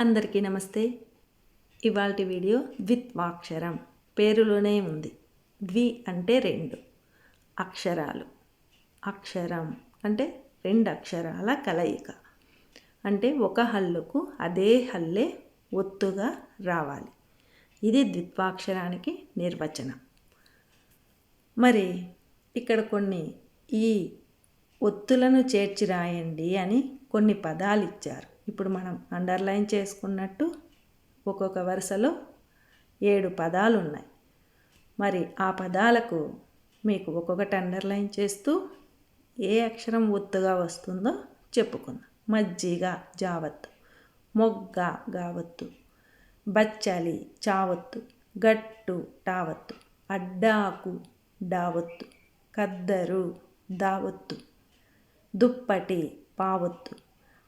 అందరికీ నమస్తే. ఇవాల్టి వీడియో ద్విత్వాక్షరం. పేరులోనే ఉంది. ద్వి అంటే రెండు. అక్షరాలు. అక్షరం అంటే రెండు అక్షరాల కలయిక. అంటే ఒక హల్లుకు అదే హల్లే ఒత్తుగా రావాలి. ఇది ద్విత్వాక్షరానికి నిర్వచనం. మరి ఇక్కడ కొన్ని ఈ ఒత్తులను చేర్చి రాయండి అని కొన్ని పదాలు ఇచ్చారు. ఇప్పుడు మనం అండర్లైన్ చేసుకున్నట్టు ఒక్కొక్క వరుసలో ఏడు పదాలు ఉన్నాయి మరి ఆ పదాలకు మీకు ఒక్కొక్కటి అండర్లైన్ చేస్తూ ఏ అక్షరం ఒత్తుగా వస్తుందో చెప్పుకుందాం. మజ్జిగ జావత్తు మొగ్గ గావత్తు బచ్చలి చావత్తు గట్టు టావత్తు అడ్డాకు డావత్తు కద్దరు దావత్తు దుప్పటి పావత్తు.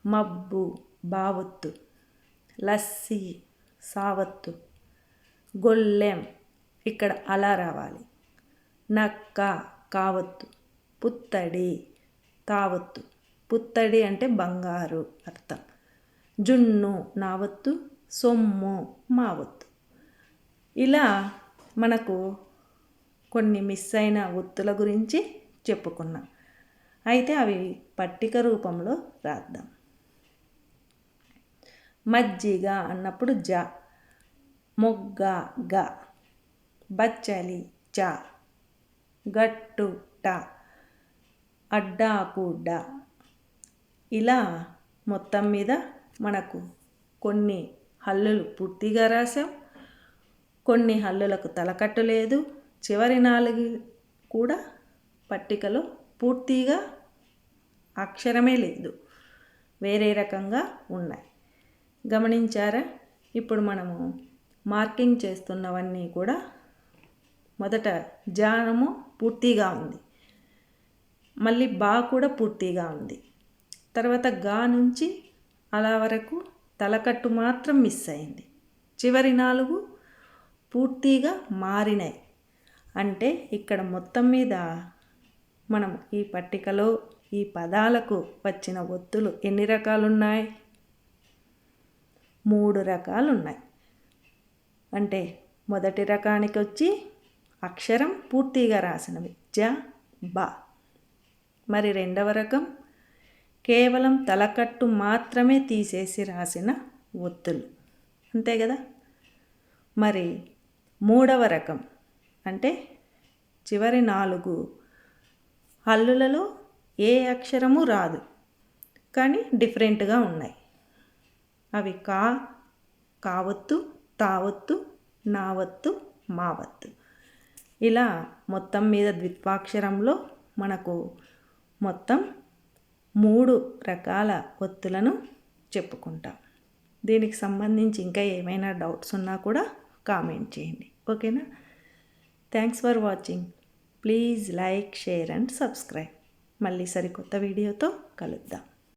మబ్బు బావత్తు. లస్సి సావత్తు. గొల్లెం ఇక్కడ అలా రావాలి. నక్క కావత్తు. పుత్తడి తావత్తు. పుత్తడి అంటే బంగారు అర్థం. జున్ను నావత్తు. సొమ్ము మావత్తు. ఇలా మనకు కొన్ని మిస్ అయిన ఒత్తుల గురించి చెప్పుకున్నాం. అయితే అవి పట్టిక రూపంలో రాద్దాం. మజ్జిగ అన్నప్పుడు జ. మొగ్గ గ. బచ్చలి చ. గట్టు ట. అడ్డాకు డ. ఇలా మొత్తం మీద మనకు కొన్ని హల్లులు పూర్తిగా రాసాం కొన్ని హల్లులకు తలకట్టు లేదు. చివరి నాలుగు కూడా పట్టికలో పూర్తిగా అక్షరమే లేదు. వేరే రకంగా ఉన్నాయి. గమనించారా? ఇప్పుడు మనము మార్కింగ్ చేస్తున్నవన్నీ కూడా మొదట జానము పూర్తిగా ఉంది. మళ్ళీ బా కూడా పూర్తిగా ఉంది. తర్వాత గా నుంచి అలా వరకు తలకట్టు మాత్రం మిస్ అయింది. చివరి నాలుగు పూర్తిగా మారినాయి. అంటే ఇక్కడ మొత్తం మీద మనం ఈ పట్టికలో ఈ పదాలకు వచ్చిన ఒత్తులు ఎన్ని రకాలు ఉన్నాయి మూడు రకాలు ఉన్నాయి అంటే మొదటి రకానికి వచ్చి అక్షరం పూర్తిగా రాసినవి. జ బ. మరి రెండవ రకం కేవలం తలకట్టు మాత్రమే తీసేసి రాసిన ఒత్తులు. అంతే కదా? మరి మూడవ రకం అంటే చివరి నాలుగు హల్లులలో ఏ అక్షరము రాదు కానీ డిఫరెంట్గా ఉన్నాయి. అవి కా కావత్తు తావత్తు నావత్తు మావత్తు. ఇలా మొత్తం మీద ద్విత్వాక్షరంలో మనకు మొత్తం మూడు రకాల ఒత్తులను చెప్పుకుంటాం. దీనికి సంబంధించి ఇంకా ఏమైనా డౌట్స్ ఉన్నా కూడా కామెంట్ చేయండి. ఓకేనా? Thanks for watching. Please like share and subscribe. మళ్ళీ సరికొత్త వీడియోతో కలుద్దాం.